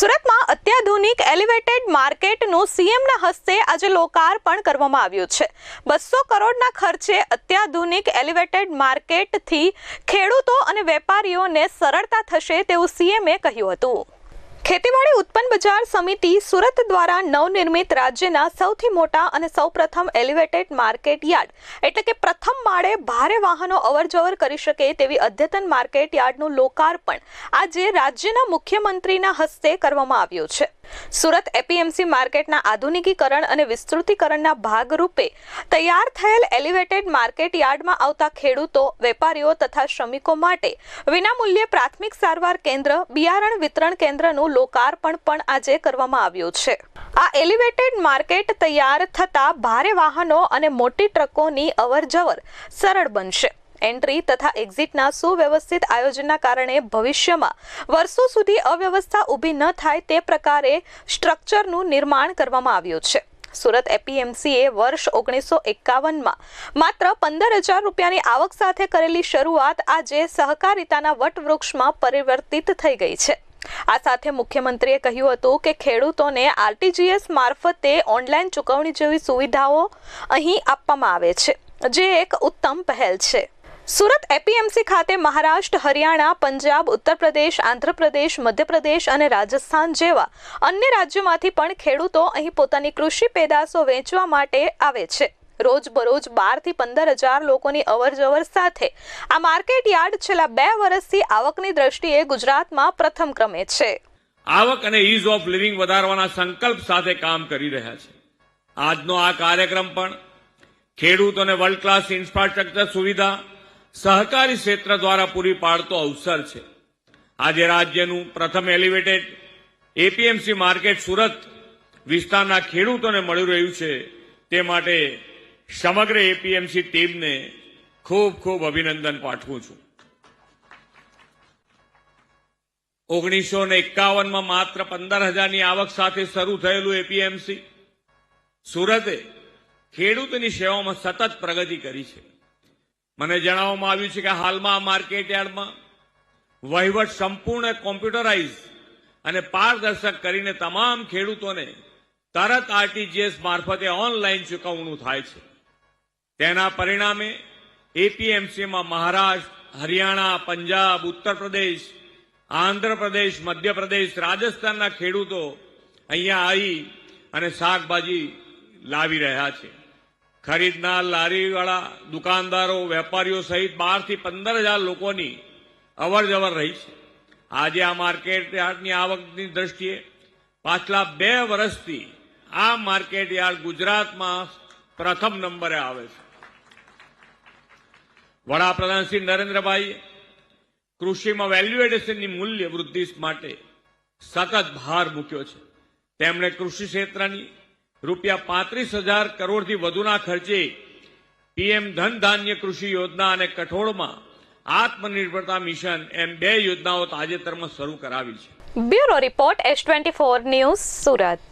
સુરતમાં અત્યાધુનિક એલિવેટેડ માર્કેટનું સીએમના હસ્તે આજે લોકાર્પણ કરવામાં આવ્યું છે. બસો કરોડના ખર્ચે અત્યાધુનિક એલિવેટેડ માર્કેટથી ખેડૂતો અને વેપારીઓને સરળતા થશે તેવું સીએમએ કહ્યું હતું. ખેતીવાડી ઉત્પન્ન બજાર સમિતિ સુરત દ્વારા નવનિર્મિત રાજ્યના સૌથી મોટા અને સૌપ્રથમ એલિવેટેડ માર્કેટ યાર્ડ, એટલે કે પ્રથમ માળે ભારે વાહનો અવરજવર કરી શકે તેવી અદ્યતન માર્કેટ યાર્ડનું લોકાર્પણ આજે રાજ્યના મુખ્યમંત્રીના હસ્તે કરવામાં આવ્યું છે. સુરત એપીએમસી માર્કેટના આધુનિકીકરણ અને વિસ્તૃતિકરણના ભાગરૂપે તૈયાર થયેલ એલિવેટેડ માર્કેટ યાર્ડમાં આવતા ખેડૂતો, વેપારીઓ તથા શ્રમિકો માટે વિનામૂલ્યે પ્રાથમિક સારવાર કેન્દ્ર, બિયારણ વિતરણ કેન્દ્રનું લોકાર્પણ પણ આજે કરવામાં આવ્યું છે. આ એલિવેટેડ માર્કેટ તૈયાર થતાં ભારે વાહનો અને મોટી ટ્રકોની અવરજવર સરળ બનશે. એન્ટ્રી તથા એક્ઝિટના સુવ્યવસ્થિત આયોજનના કારણે ભવિષ્યમાં વર્ષો સુધી અવ્યવસ્થા ઊભી ન થાય તે પ્રકારે સ્ટ્રક્ચરનું નિર્માણ કરવામાં આવ્યું છે. સુરત એપીએમસીએ વર્ષ ઓગણીસો એકાવનમાં માત્ર પંદર હજાર રૂપિયાની આવક સાથે કરેલી શરૂઆત આજે સહકારિતાના વટવૃક્ષમાં પરિવર્તિત થઈ ગઈ છે. આ સાથે મુખ્યમંત્રીએ કહ્યું હતું કે ખેડૂતોને આરટીજીએસ મારફતે ઓનલાઈન ચૂકવણી જેવી સુવિધાઓ અહીં આપવામાં આવે છે, જે એક ઉત્તમ પહેલ છે. સુરત એપીએમસી ખાતે મહારાષ્ટ્ર, હરિયાણા, પંજાબ ઉત્તર પ્રદેશ આંધ્રપ્રદેશ, મધ્યપ્રદેશ અને રાજસ્થાન જેવા અન્ય રાજ્યોમાંથી પણ ખેડૂતો અહીં પોતાની કૃષિ પેદાશો વેચવા માટે આવે છે. રોજબરોજ બારથી પંદર હજાર લોકોની અવરજવર સાથે આ માર્કેટ યાર્ડ છેલ્લા બે વર્ષથી આવકની દ્રષ્ટિએ ગુજરાતમાં પ્રથમ ક્રમે છે. આવક અને ઇઝ ઓફ લિવિંગ વધારવાના સંકલ્પ સાથે કામ કરી રહ્યા છે. આજનો આ કાર્યક્રમ પણ ખેડૂતોને વર્લ્ડ ક્લાસ ઇન્ફ્રાસ્ટ્રક્ચર સુવિધા સહકારી ક્ષેત્ર દ્વારા પૂરી પાડતો અવસર છે. આજે રાજ્યનું પ્રથમ એલિવેટેડ એપીએમસી માર્કેટ સુરત વિસ્તારના ખેડૂતોને મળી રહ્યું છે. તે માટે સમગ્ર એપીએમસી ટીમને ખૂબ ખૂબ અભિનંદન પાઠવું છું. ઓગણીસો ને એકાવનમાં માત્ર પંદર હજારની આવક સાથે શરૂ થયેલું એપીએમસી સુરતે ખેડૂતની સેવામાં સતત પ્રગતિ કરી છે. મને જણાવવામાં આવ્યું છે કે હાલમાં આ માર્કેટ યાર્ડમાં વહીવટ સંપૂર્ણ કોમ્પ્યુટરાઇઝ અને પારદર્શક કરીને તમામ ખેડૂતોને તરત આરટીજીએસ મારફતે ઓનલાઈન ચૂકવણું થાય છે. તેના પરિણામે એપીએમસીમાં મહારાષ્ટ્ર, હરિયાણા, પંજાબ, ઉત્તર પ્રદેશ આંધ્રપ્રદેશ મધ્યપ્રદેશ રાજસ્થાનના ખેડૂતો અહીંયા આવી અને શાકભાજી લાવી રહ્યા છે. ખરીદનાર, લારીવાળા, દુકાનદારો, વેપારીઓ સહિત બારથી પંદર હજાર લોકોની અવર જવર રહી છે. આજે આ માર્કેટ યાર્ડની આવકની દ્રષ્ટિએ પાછલા બે વર્ષથી આ માર્કેટ યાર્ડ ગુજરાતમાં પ્રથમ નંબરે આવે છે. વડાપ્રધાન શ્રી નરેન્દ્રભાઈએ કૃષિમાં વેલ્યુ એડિશનની મૂલ્ય વૃદ્ધિ માટે સતત ભાર મૂક્યો છે. તેમણે કૃષિ ક્ષેત્રની રૂપિયા પાંત્રીસ હજાર કરોડથી વધુના ખર્ચે પીએમ ધન ધાન્ય કૃષિ યોજના અને કઠોળમાં આત્મનિર્ભરતા મિશન એમ બે યોજનાઓ તાજેતરમાં શરૂ કરાવી છે. Bureau report S twenty four news Surat.